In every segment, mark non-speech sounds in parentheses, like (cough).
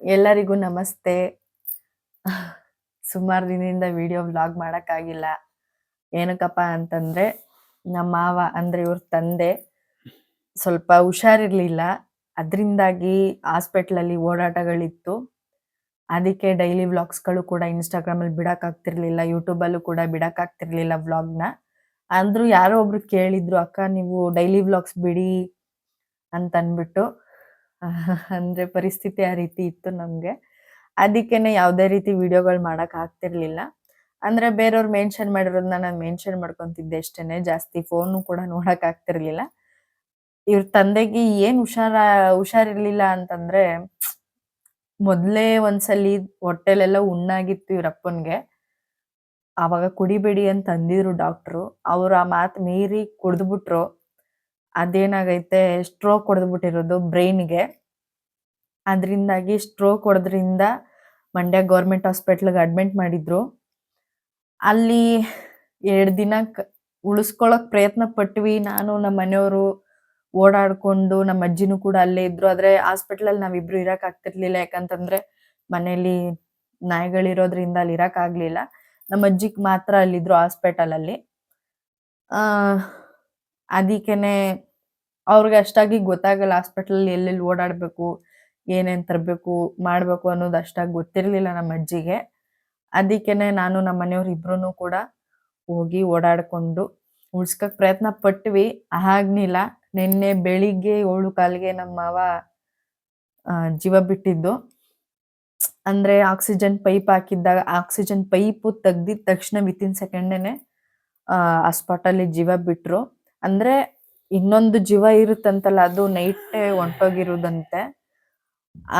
ಎಲ್ಲರಿಗೂ ನಮಸ್ತೆ. ಸುಮಾರು ದಿನದಿಂದ ವಿಡಿಯೋ ವ್ಲಾಗ್ ಮಾಡೋಕ್ಕಾಗಿಲ್ಲ. ಏನಕ್ಕಪ್ಪ ಅಂತಂದ್ರೆ ನಮ್ಮ ಮಾವ ಅಂದ್ರೆ ಇವ್ರ ತಂದೆ ಸ್ವಲ್ಪ ಹುಷಾರಿರಲಿಲ್ಲ. ಅದರಿಂದಾಗಿ ಹಾಸ್ಪಿಟ್ಲಲ್ಲಿ ಓಡಾಟಗಳಿತ್ತು. ಅದಕ್ಕೆ ಡೈಲಿ ವ್ಲಾಗ್ಸ್ಗಳು ಕೂಡ ಇನ್ಸ್ಟಾಗ್ರಾಮಲ್ಲಿ ಬಿಡೋಕ್ಕಾಗ್ತಿರ್ಲಿಲ್ಲ, ಯೂಟ್ಯೂಬಲ್ಲೂ ಕೂಡ ಬಿಡೋಕ್ಕಾಗ್ತಿರ್ಲಿಲ್ಲ ವ್ಲಾಗ್ನ. ಅಂದ್ರೂ ಯಾರೋ ಒಬ್ರು ಕೇಳಿದ್ರು, ಅಕ್ಕ, ನೀವು ಡೈಲಿ ವ್ಲಾಗ್ಸ್ ಬಿಡಿ ಅಂತ ಅಂದ್ಬಿಟ್ಟು (laughs) ಅಂದ್ರೆ ಪರಿಸ್ಥಿತಿ ಆ ರೀತಿ ಇತ್ತು ನಮ್ಗೆ. ಅದಕ್ಕೇನೆ ಯಾವುದೇ ರೀತಿ ವಿಡಿಯೋಗಳು ಮಾಡಕ್ ಆಗ್ತಿರ್ಲಿಲ್ಲ. ಅಂದ್ರೆ ಬೇರೆಯವ್ರು ಮೆನ್ಷನ್ ಮಾಡಿರೋದನ್ನ ನಾನು ಮೆನ್ಷನ್ ಮಾಡ್ಕೊಂತಿದ್ದೆ ಅಷ್ಟೇನೆ. ಜಾಸ್ತಿ ಫೋನು ಕೂಡ ನೋಡಕ್ ಆಗ್ತಿರ್ಲಿಲ್ಲ. ಇವ್ರ ತಂದೆಗೆ ಏನ್ ಹುಷಾರ, ಹುಷಾರಿರ್ಲಿಲ್ಲ ಅಂತಂದ್ರೆ ಮೊದ್ಲೇ ಒಂದ್ಸಲಿ ಹೊಟ್ಟೆಲೆಲ್ಲ ಉಣ್ಣಾಗಿತ್ತು ಇವ್ರ ಅಪ್ಪನ್ಗೆ. ಆವಾಗ ಕುಡಿಬೇಡಿ ಅಂತ ಅಂದಿದ್ರು ಡಾಕ್ಟ್ರು ಅವ್ರು ಆ ಮಾತು ಮೀರಿ ಕುಡ್ದ್ಬಿಟ್ರು. ಅದೇನಾಗೈತೆ? ಸ್ಟ್ರೋಕ್ ಹೊಡೆದ್ಬಿಟ್ಟಿರೋದು ಬ್ರೈನ್ಗೆ ಅದರಿಂದಾಗಿ ಸ್ಟ್ರೋಕ್ ಹೊಡೆದ್ರಿಂದ ಮಂಡ್ಯ ಗೌರ್ಮೆಂಟ್ ಹಾಸ್ಪಿಟ್ಲಿಗೆ ಅಡ್ಮಿಟ್ ಮಾಡಿದ್ರು. ಅಲ್ಲಿ ಎರಡು ದಿನ ಉಳಿಸ್ಕೊಳಕ್ ಪ್ರಯತ್ನ ಪಟ್ವಿ. ನಾನು ನಮ್ಮ ಮನೆಯವರು ಓಡಾಡ್ಕೊಂಡು ನಮ್ಮ ಅಜ್ಜಿನೂ ಕೂಡ ಅಲ್ಲೇ ಇದ್ರು. ಆದ್ರೆ ಹಾಸ್ಪಿಟ್ಲಲ್ಲಿ ನಾವಿಬ್ರು ಇರಕ್ ಆಗ್ತಿರ್ಲಿಲ್ಲ. ಯಾಕಂತಂದ್ರೆ ಮನೇಲಿ ನಾಯಿಗಳಿರೋದ್ರಿಂದ ಅಲ್ಲಿ ಇರಕ್ ಆಗ್ಲಿಲ್ಲ. ನಮ್ಮ ಅಜ್ಜಿಗ್ ಮಾತ್ರ ಅಲ್ಲಿದ್ರು ಹಾಸ್ಪಿಟಲ್ ಅಲ್ಲಿ ಆ ಅದಕ್ಕೇನೆ ಅವ್ರಿಗೆ ಅಷ್ಟಾಗಿ ಗೊತ್ತಾಗಲ್ಲ ಹಾಸ್ಪಿಟಲ್ ಎಲ್ಲೆಲ್ಲಿ ಓಡಾಡ್ಬೇಕು, ಏನೇನ್ ತರಬೇಕು, ಮಾಡ್ಬೇಕು ಅನ್ನೋದು ಅಷ್ಟಾಗಿ ಗೊತ್ತಿರ್ಲಿಲ್ಲ ನಮ್ಮ ಅಜ್ಜಿಗೆ. ಅದಕ್ಕೇನೆ ನಾನು ನಮ್ಮ ಮನೆಯವ್ರು ಇಬ್ರು ಕೂಡ ಹೋಗಿ ಓಡಾಡಿಕೊಂಡು ಉಳ್ಸ್ಕಕ್ ಪ್ರಯತ್ನ ಪಟ್ವಿ. ಆಗ್ನಿಲ್ಲ. ನಿನ್ನೆ ಬೆಳಿಗ್ಗೆ ಏಳು ಕಾಲಿಗೆ ನಮ್ಮ ಮಾವ ಜೀವ ಬಿಟ್ಟಿದ್ದು. ಅಂದ್ರೆ ಆಕ್ಸಿಜನ್ ಪೈಪ್ ಹಾಕಿದ್ದಾಗ ಆಕ್ಸಿಜನ್ ಪೈಪ್ ತೆಗ್ದಿದ ತಕ್ಷಣ ವಿತಿನ್ ಸೆಕೆಂಡೇನೆ ಆ ಸ್ಪಾಟಲ್ಲಿ ಜೀವ ಬಿಟ್ರು. ಅಂದ್ರೆ ಇನ್ನೊಂದು ಜೀವ ಇರುತ್ತಂತಲ್ಲ, ಅದು ನೈಟ್ ಹೊಂಟೋಗಿರುದಂತೆ.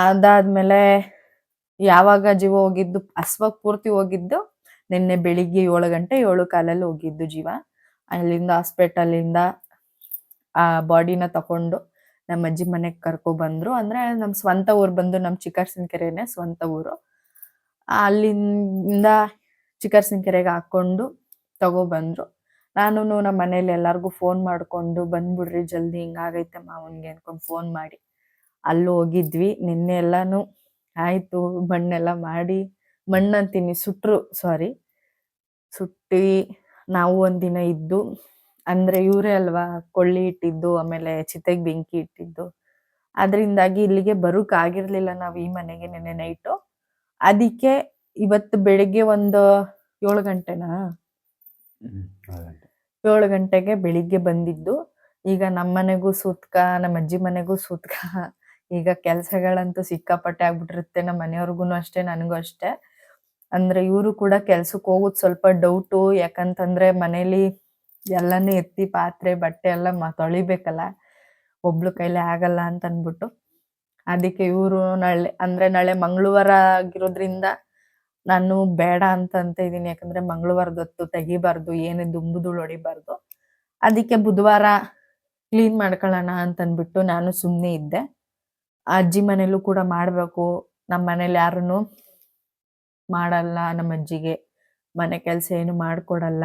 ಅದಾದ್ಮೇಲೆ ಯಾವಾಗ ಜೀವ ಹೋಗಿದ್ದು ಅಸ್ವಾಗ ಪೂರ್ತಿ ಹೋಗಿದ್ದು, ನಿನ್ನೆ ಬೆಳಿಗ್ಗೆ ಏಳು ಗಂಟೆ ಏಳು ಕಾಲಲ್ಲಿ ಹೋಗಿದ್ದು ಜೀವ. ಅಲ್ಲಿಂದ ಹಾಸ್ಪಿಟಲ್ ಇಂದ ಆ ಬಾಡಿನ ತಕೊಂಡು ನಮ್ಮ ಅಜ್ಜಿ ಮನೆಗ್ ಕರ್ಕೊ ಬಂದ್ರು. ಅಂದ್ರೆ ನಮ್ ಸ್ವಂತ ಊರು ಬಂದು ನಮ್ ಚಿಕ್ಕರ್ಸಿನಕೆರೆನೆ ಸ್ವಂತ ಊರು. ಅಲ್ಲಿಂದ ಚಿಕ್ಕರ್ಸಿನಕೆರೆಗೆ ಹಾಕೊಂಡು ತಗೋ ಬಂದ್ರು. ನಾನು ನಮ್ಮ ಮನೇಲಿ ಎಲ್ಲಾರ್ಗು ಫೋನ್ ಮಾಡ್ಕೊಂಡು ಬಂದ್ಬಿಡ್ರಿ ಜಲ್ದಿ ಹಿಂಗಾಗೈತೆ ಮಾವನ್ಗೆ ಅನ್ಕೊಂಡು ಫೋನ್ ಮಾಡಿ. ಅಲ್ಲಿ ಹೋಗಿದ್ವಿ, ನಿನ್ನೆ ಎಲ್ಲಾನು ಆಯ್ತು, ಮಣ್ಣೆಲ್ಲ ಮಾಡಿ ಮಣ್ಣು ಅಂತೀನಿ ಸುಟ್ರು ಸಾರಿ ಸುಟ್ಟಿ ನಾವು ಒಂದಿನ ಇದ್ದು, ಅಂದ್ರೆ ಇವರೇ ಅಲ್ವಾ, ಕೊಳ್ಳಿ ಇಟ್ಟಿದ್ದು, ಆಮೇಲೆ ಚಿತೆಗೆ ಬೆಂಕಿ ಇಟ್ಟಿದ್ದು. ಅದರಿಂದಾಗಿ ಇಲ್ಲಿಗೆ ಬರೋಕ್ ಆಗಿರ್ಲಿಲ್ಲ ನಾವ್ ಈ ಮನೆಗೆ ನೆನ್ನೆ ನೈಟು ಅದಕ್ಕೆ ಇವತ್ತು ಬೆಳಿಗ್ಗೆ ಒಂದು ಏಳು ಗಂಟೆನಾ. ಏಳು ಗಂಟೆಗೆ ಬೆಳಿಗ್ಗೆ ಬಂದಿದ್ದು. ಈಗ ನಮ್ಮ ಮನೆಗೂ ಸೂತ್ಕ ನಮ್ಮ ಅಜ್ಜಿ ಮನೆಗೂ ಸೂತ್ಕ. (laughs) ಈಗ ಕೆಲಸಗಳಂತೂ ಸಿಕ್ಕಾಪಟ್ಟೆ ಆಗ್ಬಿಟ್ಟಿರುತ್ತೆ. ನಮ್ಮ ಮನೆಯವ್ರಿಗೂ ಅಷ್ಟೇ, ನನಗೂ ಅಷ್ಟೇ. ಅಂದ್ರೆ ಇವರು ಕೂಡ ಕೆಲ್ಸಕ್ಕೆ ಹೋಗೋದು ಸ್ವಲ್ಪ ಡೌಟು ಯಾಕಂತಂದ್ರೆ ಮನೇಲಿ ಎಲ್ಲಾನು ಎತ್ತಿ ಪಾತ್ರೆ, ಬಟ್ಟೆ ಎಲ್ಲ ತೊಳಿಬೇಕಲ್ಲ. ಒಬ್ಳು ಕೈಲಿ ಆಗಲ್ಲ ಅಂತ ಅಂದ್ಬಿಟ್ಟು ಅದಕ್ಕೆ ಇವರು ನಾಳೆ ಅಂದ್ರೆ ನಾಳೆ ಮಂಗಳವಾರ ಆಗಿರೋದ್ರಿಂದ ನಾನು ಬೇಡ ಅಂತ ಅಂತ ಇದೀನಿ ಯಾಕಂದ್ರೆ ಮಂಗಳವಾರದೊತ್ತು ತೆಗಿಬಾರ್ದು, ಏನೇ ದುಂಬುದುಳು ಹೊಡಿಬಾರ್ದು. ಅದಕ್ಕೆ ಬುಧವಾರ ಕ್ಲೀನ್ ಮಾಡ್ಕೊಳ್ಳೋಣ ಅಂತ ಅಂದ್ಬಿಟ್ಟು ನಾನು ಸುಮ್ಮನೆ ಇದ್ದೆ. ಅಜ್ಜಿ ಮನೇಲೂ ಕೂಡ ಮಾಡಬೇಕು. ನಮ್ಮ ಮನೇಲಿ ಯಾರನ್ನು ಮಾಡಲ್ಲ, ನಮ್ಮ ಅಜ್ಜಿಗೆ ಮನೆ ಕೆಲಸ ಏನು ಮಾಡಿಕೊಡಲ್ಲ.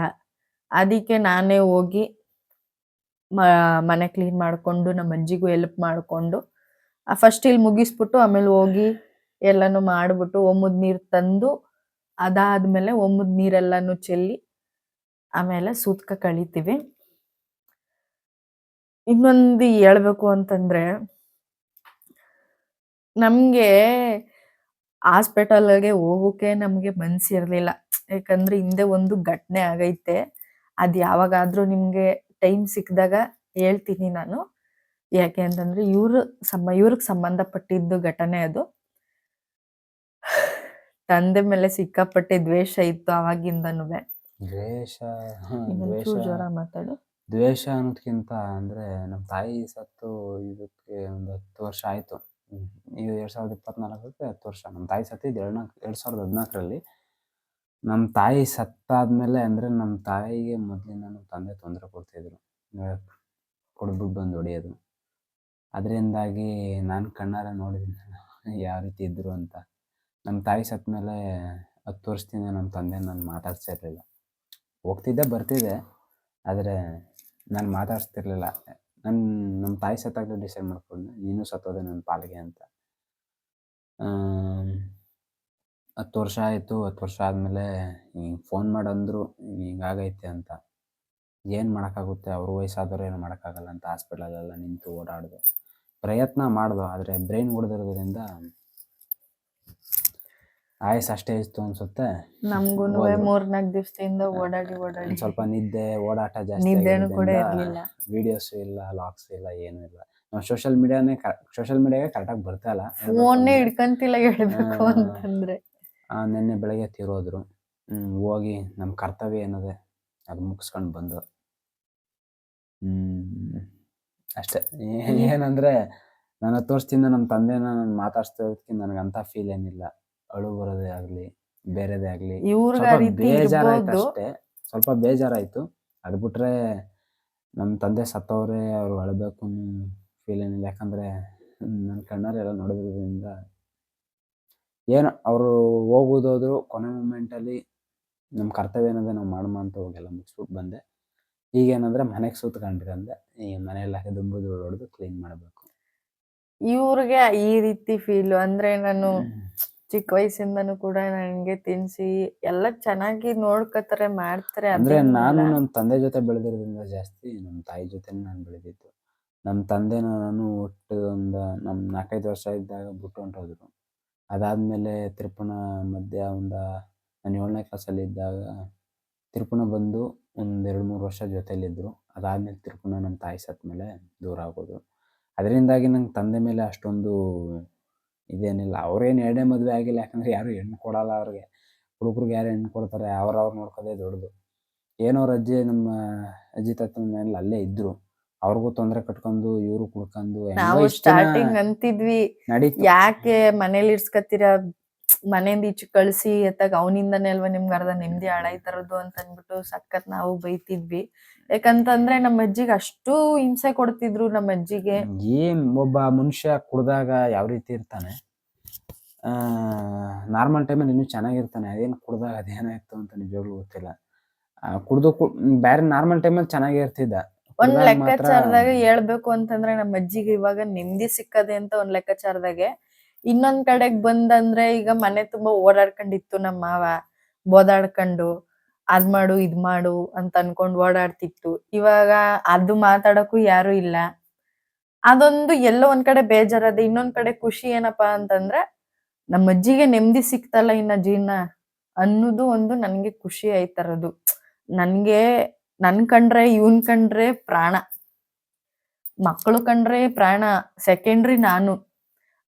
ಅದಕ್ಕೆ ನಾನೇ ಹೋಗಿ ಮನೆ ಕ್ಲೀನ್ ಮಾಡ್ಕೊಂಡು ನಮ್ಮ ಅಜ್ಜಿಗೂ ಹೆಲ್ಪ್ ಮಾಡ್ಕೊಂಡು ಫಸ್ಟ್ ಇಲ್ಲಿ ಮುಗಿಸ್ಬಿಟ್ಟು ಆಮೇಲೆ ಹೋಗಿ ಎಲ್ಲಾನು ಮಾಡ್ಬಿಟ್ಟು ಒಮ್ಮದ್ ನೀರ್ ತಂದು ಅದಾದ್ಮೇಲೆ ಒಮ್ಮದ್ ನೀರೆಲ್ಲಾನು ಚೆಲ್ಲಿ ಆಮೇಲೆ ಸೂತ್ಕ ಕಳಿತೀವಿ. ಇನ್ನೊಂದು ಹೇಳ್ಬೇಕು ಅಂತಂದ್ರೆ ನಮ್ಗೆ ಹಾಸ್ಪಿಟಲ್ಗೆ ಹೋಗೋಕೆ ನಮ್ಗೆ ಮನ್ಸಿರ್ಲಿಲ್ಲ ಯಾಕಂದ್ರೆ ಹಿಂದೆ ಒಂದು ಘಟನೆ ಆಗೈತೆ. ಅದ್ ಯಾವಾಗಾದ್ರೂ ನಿಮ್ಗೆ ಟೈಮ್ ಸಿಕ್ಕಿದಾಗ ಹೇಳ್ತೀನಿ ನಾನು. ಯಾಕೆ ಅಂತಂದ್ರೆ ಇವ್ರು ಸಮ ಇವ್ರಿಗೆ ಸಂಬಂಧಪಟ್ಟಿದ್ದು ಘಟನೆ ಅದು. ತಂದೆ ಮೇಲೆ ಸಿಕ್ಕಾಪಟ್ಟೆ ದ್ವೇಷ ಇತ್ತು ಅವಾಗಿಂದನೂ ದ್ವೇಷ ಹ, ದ್ವೇಷ. ಜ್ವರ ಮಾತಾಡು. ದ್ವೇಷ ಅನ್ನೋದ್ಕಿಂತ ಅಂದ್ರೆ ನಮ್ಮ ತಾಯಿ ಸತ್ತು ಇದಕ್ಕೆ ಒಂದು ಹತ್ತು ವರ್ಷ ಆಯ್ತು. ಹ್ಮ್. ಇದು ಎರಡ್ ಸಾವಿರದ ಇಪ್ಪತ್ನಾಲ್ಕಕ್ಕೆ ಹತ್ತು ವರ್ಷ. ನಮ್ಮ ತಾಯಿ ಸತ್ತಿದ್ದು ಎರಡ್ ನಾಲ್ಕು ಎರಡ್ ಸಾವಿರದ ಹದಿನಾಲ್ಕರಲ್ಲಿ. ನಮ್ಮ ತಾಯಿ ಸತ್ತಾದ್ಮೇಲೆ ಅಂದ್ರೆ ನಮ್ಮ ತಾಯಿಗೆ ಮೊದಲಿಂದ ನಮ್ಮ ತಂದೆ ತೊಂದರೆ ಕೊಡ್ತಿದ್ರು ಕೊಡ್ಬಿಟ್ಟು ಬಂದು ಹೊಡೆಯೋದು. ಅದರಿಂದಾಗಿ ನಾನು ಕಣ್ಣಾರೆ ನೋಡಿದ್ದೀನಿ ಯಾವ ರೀತಿ ಇದ್ರು ಅಂತ. ನಮ್ಮ ತಾಯಿ ಸತ್ತ ಮೇಲೆ ಹತ್ತು ವರ್ಷದಿಂದ ನಮ್ಮ ತಂದೆ ನಾನು ಮಾತಾಡ್ಸ್ತಾ ಇರಲಿಲ್ಲ. ಹೋಗ್ತಿದ್ದೆ, ಬರ್ತಿದ್ದೆ, ಆದರೆ ನಾನು ಮಾತಾಡ್ಸ್ತಿರ್ಲಿಲ್ಲ. ನನ್ನ ನಮ್ಮ ತಾಯಿ ಸತ್ತಾಗಲೇ ಡಿಸೈಡ್ ಮಾಡ್ಕೊಂಡೆ ನೀನು ಸತ್ತೋದೆ ನನ್ನ ಪಾಲಿಗೆ ಅಂತ. ಹತ್ತು ವರ್ಷ ಆಯಿತು, ಹತ್ತು ವರ್ಷ ಆದಮೇಲೆ ಹಿಂಗೆ ಫೋನ್ ಮಾಡಂದ್ರು ಹಿಂಗಾಗೈತೆ ಅಂತ. ಏನು ಮಾಡೋಕ್ಕಾಗುತ್ತೆ? ಅವ್ರ ವಯಸ್ಸಾದವ್ರು ಏನು ಮಾಡೋಕ್ಕಾಗಲ್ಲ ಅಂತ ಹಾಸ್ಪಿಟ್ಲಲ್ಲೆಲ್ಲ ನಿಂತು ಓಡಾಡಿದೆ. ಪ್ರಯತ್ನ ಮಾಡಿದೆ, ಆದರೆ ಬ್ರೈನ್ ಹೊಡೆದಿರೋದ್ರಿಂದ ಆಯಸ್ಸು ಅಷ್ಟೇ ಇತ್ತು ಅನ್ಸುತ್ತೆ. ನಮ್ಗೂ. ಮೂರ್ನಾಲ್ಕು ದಿವಸದಿಂದ ಓಡಾಡಿ ಓಡಾಡಿ. ಸ್ವಲ್ಪ ನಿದ್ದೆ ಓಡಾಟ ಜಾಸ್ತಿ ನಿದ್ದೆನೂ ಕೂಡ ಇರಲಿಲ್ಲ. ವಿಡಿಯೋಸ್ ಇಲ್ಲ ಲಾಗ್ಸ್ ಇಲ್ಲ ಏನು ಇಲ್ಲ. ನಾವು ಸೋಷಿಯಲ್ ಮೀಡಿಯಾನೇ ಸೋಷಿಯಲ್ ಮೀಡಿಯಾಗೆ ಕರೆಕ್ಟಾಗಿ ಬರ್ತಾ ಇಲ್ಲ. ಫೋನ್ನೇ ಹಿಡ್ಕಂತಿಲ್ಲ ಹೇಳ್ಬೇಕು. ಅಂತಂದ್ರೆ. ನಿನ್ನೆ ಬೆಳಗ್ಗೆ ತಿರೋದ್ರು. ಹ್ಮ್, ಹೋಗಿ ನಮ್ಮ ಕರ್ತವ್ಯ ಏನದೆ? ಅದು ಮುಗಿಸ್ಕೊಂಡು ಬಂದು. ಹ್ಮ್ ಅಷ್ಟೇ. ಏನಂದ್ರೆ ನನ್ನ ತೋರಿಸ್ತಿಂದ ನಮ್ಮ ತಂದೆನ ನಾನು ಮಾತಾಡ್ಸ್ತಿರೋದಕ್ಕೆ ನನಗೆ ಅಂತ ಫೀಲ್ ಏನಿಲ್ಲ. ಅಳು ಬರೋದೇ ಆಗಲಿ ಬೇರೆದೇ ಆಗಲಿ ಇವ್ರಿಗೆ ಆ ಸ್ವಲ್ಪ ರೀತಿ ಬೇಜಾರಾಯ್ತು ಇರ್ಬೋದು. ಅಷ್ಟೇ. ಸ್ವಲ್ಪ ಬೇಜಾರಾಯ್ತು. ಅದು ಬಿಟ್ರೆ ನಮ್ಮ ತಂದೆ ಸತ್ತವ್ರೆ ಅವ್ರು ಅಳಬೇಕು ಫೀಲ್ ಏನಿಲ್ಲ. ಯಾಕಂದ್ರೆ ನನ್ನ ಕಣ್ಣಾರೆಲ್ಲ ನೋಡಿದ್ರಿಂದ ಏನು ಅವರು ಹೋಗೋದೋದ್ರು ಕೊನೆ ಮೂಮೆಂಟಲ್ಲಿ ನಮ್ಮ ಕರ್ತವ್ಯ ಏನಿದೆ ನಾವು ಮಾಡೋಣ ಅಂತ ಹೋಗೆಲ್ಲ ಮುಗಿಸ್ಬಿಟ್ಟು ಬಂದೆ. ಈಗೇನಂದ್ರೆ ಮನೆಗೆ ಸುತ್ಕೊಂಡಿರಂದೆ. ಈ ಮನೆಯೆಲ್ಲ ದುಂಬು ಧೂಳು ಹೊಡೆದು ಕ್ಲೀನ್ ಮಾಡಬೇಕು. ಇವ್ರಿಗೆ ಈ ರೀತಿ ಫೀಲ್ ಅಂದ್ರೆ ನಾನು ಚಿಕ್ಕ ವಯಸ್ಸಿಂದನೂ ಕೂಡ ನನಗೆ ತಿನ್ಸಿ ಎಲ್ಲ ಚೆನ್ನಾಗಿ ನೋಡ್ಕೋತಾರೆ ಮಾಡ್ತಾರೆ ಅಂದ್ರೆ ಅದೇನಿಲ್ಲ. ನಾನು ನನ್ನ ತಂದೆ ಜೊತೆ ಬೆಳೆದಿರೋದ್ರಿಂದ ಜಾಸ್ತಿ ನಮ್ಮ ತಾಯಿ ಜೊತೆ ನಾನು ಬೆಳೆದಿದ್ದು. ನಮ್ಮ ತಂದೆನ ನಾನು ಒಟ್ಟು ಒಂದು ನಮ್ಮ ನಾಲ್ಕೈದು ವರ್ಷ ಇದ್ದಾಗ ಬಿಟ್ಟು ಹೊಂಟೋದ್ರು. ಅದಾದ್ಮೇಲೆ ತಿರುಪಣ ಮಧ್ಯ ಒಂದು ನಾನು ಏಳನೇ ಕ್ಲಾಸಲ್ಲಿ ಇದ್ದಾಗ ತಿರುಪಣ ಬಂದು ಒಂದು ಎರಡು ಮೂರು ವರ್ಷ ಜೊತೆಲಿದ್ದರು ಅದಾದಮೇಲೆ ತಿರುಪಣ ನಮ್ಮ ತಾಯಿ ಸತ್ತ ಮೇಲೆ ದೂರ ಆಗೋದು. ಅದರಿಂದಾಗಿ ನಂಗೆ ತಂದೆ ಮೇಲೆ ಅಷ್ಟೊಂದು ಇದೇನಿಲ್ಲ. ಅವ್ರೇನು ಎರಡನೇ ಮದುವೆ ಆಗಿಲ್ಲ. ಯಾಕಂದ್ರೆ ಯಾರು ಹೆಣ್ಣು ಕೊಡಲ್ಲ ಅವ್ರಿಗೆ. ಹುಡುಗರಿಗೆ ಯಾರು ಹೆಣ್ಣು ಕೊಡ್ತಾರೆ. ಅವ್ರವ್ರು ನೋಡ್ಕೋದೇ ದೊಡ್ಡದು. ಏನೋ ಅವ್ರ ಅಜ್ಜಿ ನಮ್ಮ ಅಜ್ಜಿ ತಾತನ ಮೇಲೆ ಅಲ್ಲೇ ಇದ್ರು. ಅವ್ರಿಗೂ ತೊಂದರೆ ಕಟ್ಕೊಂಡು ಇವರು ಕುಡ್ಕೊಂಡು. ನಾವು ಸ್ಟಾರ್ಟಿಂಗ್ ಅಂತಿದ್ವಿ. ನಡೀತು. ಯಾಕೆ ಮನೇಲಿ ಇರ್ಸ್ಕತ್ತೀರ? ಮನೆಯಿಂದ ಈಚೆ ಕಳ್ಸಿ ಎತ್ತಾಗ ಅವನಿಂದನೇ ಅಲ್ವಾ ನಿಮ್ಗೆ ಅರ್ಧ ನೆಮ್ಮದಿ ಹಾಳಾಯ್ತರದು ಅಂತ ಅಂದ್ಬಿಟ್ಟು ಸಖತ್ ನಾವು ಬೈತಿದ್ವಿ. ಯಾಕಂತಂದ್ರೆ ನಮ್ಮ ಅಜ್ಜಿಗೆ ಅಷ್ಟು ಹಿಂಸೆ ಕೊಡ್ತಿದ್ರು ನಮ್ಮ ಅಜ್ಜಿಗೆ. ಏನ್ ಒಬ್ಬ ಮನುಷ್ಯ ಕುಡ್ದಾಗ ಯಾವ ರೀತಿ ಇರ್ತಾನೆ? ನಾರ್ಮಲ್ ಟೈಮಲ್ಲಿ ಇನ್ನೂ ಚೆನ್ನಾಗಿರ್ತಾನೆ. ಅದೇನ್ ಕುಡ್ದಾಗ ಅದೇನಾಯ್ತು ಅಂತ ನಿಜವಾಗ್ಲೂ ಗೊತ್ತಿಲ್ಲ. ಕುಡ್ದು ಕು ಬೇರೆ ನಾರ್ಮಲ್ ಟೈಮಲ್ಲಿ ಚೆನ್ನಾಗೇ ಇರ್ತಿದ್ದ. ಒಂದ್ ಲೆಕ್ಕಾಚಾರದಾಗ ಹೇಳ್ಬೇಕು ಅಂತಂದ್ರೆ ನಮ್ಮ ಅಜ್ಜಿಗೆ ಇವಾಗ ನೆಮ್ಮದಿ ಸಿಕ್ಕದೆ ಅಂತ ಒಂದ್ ಲೆಕ್ಕಾಚಾರದಾಗೆ ಇನ್ನೊಂದ್ ಕಡೆಗ್ ಬಂದಂದ್ರೆ ಈಗ ಮನೆ ತುಂಬಾ ಓಡಾಡ್ಕೊಂಡಿತ್ತು ನಮ್ಮ ಮಾವ. ಬೋದಾಡ್ಕೊಂಡು, ಅದ್ ಮಾಡು, ಇದ್ ಮಾಡು ಅಂತ ಅನ್ಕೊಂಡ್ ಓಡಾಡ್ತಿತ್ತು. ಇವಾಗ ಅದು ಮಾತಾಡಕ್ಕೂ ಯಾರು ಇಲ್ಲ. ಅದೊಂದು ಎಲ್ಲೋ ಒಂದ್ ಕಡೆ ಬೇಜಾರದೆ ಇನ್ನೊಂದ್ ಕಡೆ ಖುಷಿ ಏನಪ್ಪಾ ಅಂತಂದ್ರೆ ನಮ್ಮ ಅಜ್ಜಿಗೆ ನೆಮ್ಮದಿ ಸಿಕ್ತಲ್ಲ ಇನ್ನ ಜೀವನ ಅನ್ನೋದು ಒಂದು ನನ್ಗೆ ಖುಷಿ ಆಯ್ತರದು. ನನ್ಗೆ, ನನ್ ಕಂಡ್ರೆ ಇವನ್ ಕಂಡ್ರೆ ಪ್ರಾಣ. ಮಕ್ಕಳು ಕಂಡ್ರೆ ಪ್ರಾಣ. ಸೆಕೆಂಡ್ರಿ ನಾನು.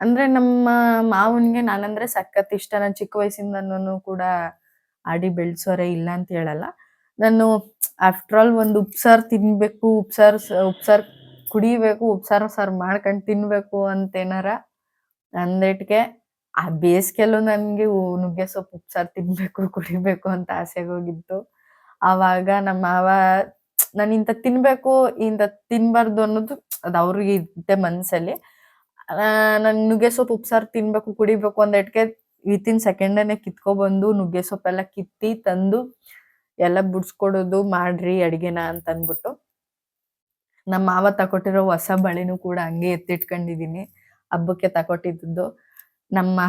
ಅಂದ್ರೆ ನಮ್ಮ ಮಾವನ್ಗೆ ನಾನಂದ್ರೆ ಸಖತ್ ಇಷ್ಟ. ನಾನು ಚಿಕ್ಕ ವಯಸ್ಸಿಂದನೂ ಕೂಡ ಆಡಿ ಬೆಳ್ಸೋರೆ ಇಲ್ಲ ಅಂತ ಹೇಳಲ್ಲ. ನಾನು ಆಫ್ಟರ್ ಆಲ್ ಒಂದು ಉಪ್ಸಾರ್ ತಿನ್ಬೇಕು, ಉಪ್ಸಾರ್ ಉಪ್ಸಾರ್ ಕುಡಿಬೇಕು, ಉಪ್ಸಾರ ಸಾರು ಮಾಡ್ಕೊಂಡು ತಿನ್ಬೇಕು ಅಂತ ಏನಾರ ಅಂದೇಟ್ಗೆ ಆ ಬೇಸಿಗೆಲ್ಲೂ ನನ್ಗೆ ನುಗ್ಗೆ ಸೊಪ್ಪು, ಉಪ್ಸಾರ್ ತಿನ್ಬೇಕು, ಕುಡಿಬೇಕು ಅಂತ ಆಸೆಗೆ ಹೋಗಿತ್ತು. ಆವಾಗ ನಮ್ಮ ಮಾವ, ನಾನು ಇಂಥ ತಿನ್ಬೇಕು ಇಂಥ ತಿನ್ಬಾರ್ದು ಅನ್ನೋದು ಅದು ಅವ್ರಿಗೆ ಇದ್ದೆ ಮನ್ಸಲ್ಲಿ. ನನ್ ನುಗ್ಗೆ ಸೊಪ್ಪು ಉಪ್ಸಾರು ತಿನ್ಬೇಕು, ಕುಡಿಬೇಕು ಅಂದೇಟ್ಗೆ ವಿತಿನ್ ಸೆಕೆಂಡನೆ ಕಿತ್ಕೊಬಂದು ನುಗ್ಗೆ ಸೊಪ್ಪೆಲ್ಲ ಕಿತ್ತಿ ತಂದು ಎಲ್ಲ ಬುಡ್ಸ್ಕೊಡೋದು ಮಾಡ್ರಿ ಅಡಿಗೆನ ಅಂತ ಅಂದ್ಬಿಟ್ಟು ನಮ್ಮ ಮಾವ ತಕೊಟ್ಟಿರೋ ಹೊಸ ಬಳೆನೂ ಕೂಡ ಹಂಗೆ ಎತ್ತಿಟ್ಕೊಂಡಿದೀನಿ, ಹಬ್ಬಕ್ಕೆ ತಕೊಟ್ಟಿದ್ದು ನಮ್ಮ,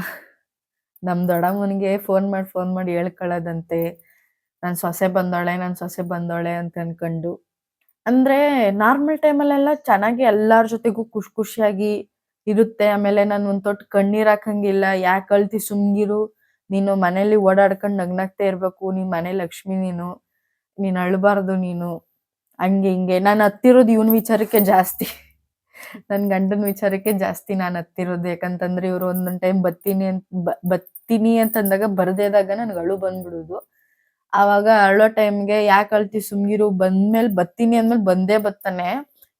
ನಮ್ ದೊಡ್ಡಮ್ಮನಿಗೆ ಫೋನ್ ಮಾಡಿ ಫೋನ್ ಮಾಡಿ ಹೇಳ್ಕೊಳ್ಳೋದಂತೆ ನನ್ ಸೊಸೆ ಬಂದೋಳೆ, ನನ್ ಸೊಸೆ ಬಂದೋಳೆ ಅಂತ ಅನ್ಕೊಂಡು. ಅಂದ್ರೆ ನಾರ್ಮಲ್ ಟೈಮಲ್ಲೆಲ್ಲ ಚೆನ್ನಾಗಿ ಎಲ್ಲರ ಜೊತೆಗೂ ಖುಷಿ ಖುಷಿಯಾಗಿ ಇರುತ್ತೆ. ಆಮೇಲೆ ನಾನು ಒಂದ್ ತೊಟ್ಟು ಕಣ್ಣೀರ್ ಹಾಕಂಗಿಲ್ಲ. ಯಾಕೆ ಅಳ್ತಿ ಸುಮ್ಗಿರು? ನೀನು ಮನೇಲಿ ಓಡಾಡ್ಕೊಂಡ್ ನಗ್ನಗ್ತಾ ಇರ್ಬೇಕು. ನೀನ್ ಮನೆ ಲಕ್ಷ್ಮಿ ನೀನು. ನೀನ್ ಅಳ್ಬಾರ್ದು ನೀನು. ಹಂಗೆ ಹಿಂಗೆ. ನಾನು ಹತ್ತಿರೋದು ಇವನ್ ವಿಚಾರಕ್ಕೆ ಜಾಸ್ತಿ. ನನ್ ಗಂಡನ ವಿಚಾರಕ್ಕೆ ಜಾಸ್ತಿ ನಾನು ಹತ್ತಿರೋದು. ಯಾಕಂತಂದ್ರೆ ಇವ್ರು ಒಂದೊಂದ್ ಟೈಮ್ ಬತ್ತೀನಿ ಅಂತ ಬತ್ತೀನಿ ಅಂತಂದಾಗ ಬರ್ದೇದಾಗ ನನ್ಗೆ ಅಳು ಬಂದ್ಬಿಡುದು. ಆವಾಗ ಅಳೋ ಟೈಮ್ಗೆ ಯಾಕೆ ಅಳ್ತಿ ಸುಮ್ಗಿರು? ಬಂದ್ಮೇಲೆ ಬತ್ತೀನಿ ಅಂದ್ಮೇಲೆ ಬಂದೇ ಬತ್ತಾನೆ.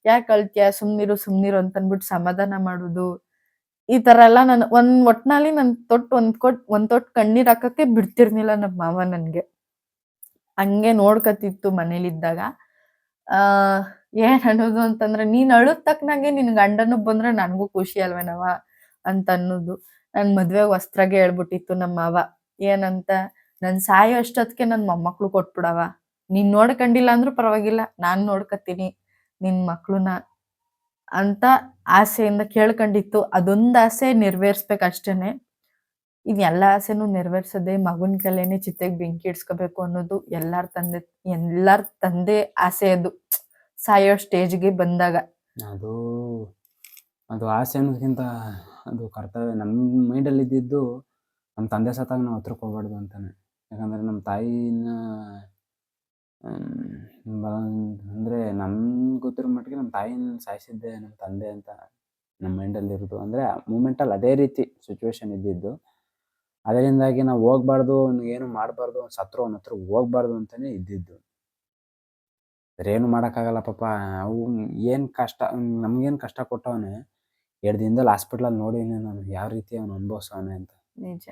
ಯಾಕೆ ಅಳ್ತೀಯ ಸುಮ್ನಿರು ಸುಮ್ನಿರು ಅಂತ ಅಂದ್ಬಿಟ್ಟು ಸಮಾಧಾನ ಮಾಡುದು. ಈ ತರ ಎಲ್ಲ ನಾನು ಒಂದ್ ಒಟ್ನಲ್ಲಿ ನನ್ ತೊಟ್ಟು ಒಂದ್ ಕೊಟ್, ಒಂದ್ ತೊಟ್ಟು ಕಣ್ಣೀರ್ ಹಾಕಕ್ಕೆ ಬಿಡ್ತಿರ್ನಿಲ್ಲ ನಮ್ಮ ಮಾವ ನನ್ಗೆ. ಹಂಗೆ ನೋಡ್ಕತಿತ್ತು ಮನೇಲಿದ್ದಾಗ. ಆ, ಏನ್ ಅನ್ನೋದು ಅಂತಂದ್ರೆ ನೀನ್ ಅಳದ್ ತಕ್ಕನಾಗೆ ನಿನ್ ಗಂಡನು ಬಂದ್ರೆ ನನ್ಗೂ ಖುಷಿ ಅಲ್ವೇನವ ಅಂತ ಅನ್ನೋದು. ನನ್ ಮದ್ವೆ ವಸ್ತ್ರಾಗೆ ಹೇಳ್ಬಿಟ್ಟಿತ್ತು ನಮ್ಮ ಮಾವ. ಏನಂತ, ನನ್ ಸಾಯೋ ಅಷ್ಟೊತ್ತಿಗೆ ನನ್ ಮೊಮ್ಮಕ್ಳು ಕೊಟ್ಬಿಡವ ನೀನ್ ನೋಡ್ಕಂಡಿಲ್ಲ ಅಂದ್ರೂ ಪರವಾಗಿಲ್ಲ. ನಾನ್ ನೋಡ್ಕತೀನಿ ನಿನ್ ಮಕ್ಳುನ ಅಂತ ಆಸೆಯಿಂದ ಕೇಳ್ಕೊಂಡಿತ್ತು. ಅದೊಂದು ಆಸೆ ನೆರವೇರಿಸ್ಬೇಕು ಅಷ್ಟೇನೆ. ಇನ್ ಎಲ್ಲ ಆಸೆನೂ ನೆರವೇರ್ಸದೆ ಮಗನ ಕಲೆನೇ ಚಿತ್ತೆಗೆ ಬೆಂಕಿ ಇಡ್ಸ್ಕೋಬೇಕು ಅನ್ನೋದು ಎಲ್ಲಾರ ತಂದೆ, ಎಲ್ಲಾರ್ ತಂದೆ ಆಸೆ ಅದು. ಸಾಯೋ ಸ್ಟೇಜ್ಗೆ ಬಂದಾಗ. ಅದು ಅದು ಆಸೆ ಅನ್ನೋದಕ್ಕಿಂತ ಅದು ಕರ್ತವ್ಯ. ನಮ್ಮ ಮೈಂಡಲ್ಲಿ ಇದ್ದಿದ್ದು ನಮ್ಮ ತಂದೆ ಸತ್ತಾಗ ನಾವು ಹತ್ರಕ್ಕೆ ಹೋಗ್ಬಾರ್ದು ಅಂತಾನೆ. ಯಾಕಂದರೆ ನಮ್ಮ ತಾಯಿನ ಅಂದರೆ ನಮ್ಗೆ ಗೊತ್ತಿರೋ ಮಟ್ಟಿಗೆ ನಮ್ಮ ತಾಯಿನ ಸಾಯಿಸಿದ್ದೆ ನಮ್ಮ ತಂದೆ ಅಂತ ನಮ್ಮ ಮೈಂಡಲ್ಲಿ ಇರೋದು. ಅಂದರೆ ಮೂಮೆಂಟಲ್ಲಿ ಅದೇ ರೀತಿ ಸಿಚುವೇಶನ್ ಇದ್ದಿದ್ದು. ಅದರಿಂದಾಗಿ ನಾವು ಹೋಗ್ಬಾರ್ದು ಏನು ಮಾಡಬಾರ್ದು ಅವ್ನು ಸತ್ರು ಅವನ ಹತ್ರ ಹೋಗ್ಬಾರ್ದು ಅಂತಲೇ ಇದ್ದಿದ್ದು. ಏನು ಮಾಡೋಕ್ಕಾಗಲ್ಲ ಪಾಪ. ಅವು ಏನು ಕಷ್ಟ ನಮ್ಗೇನು ಕಷ್ಟ ಕೊಟ್ಟವನೇ ಎರಡು ದಿನದಲ್ಲಿ ಹಾಸ್ಪಿಟ್ಲಲ್ಲಿ ನೋಡಿನಿ ನಾನು ಯಾವ ರೀತಿ ಅವನು ಅನುಭವಿಸವನೆ ಅಂತ. ನಿಜ.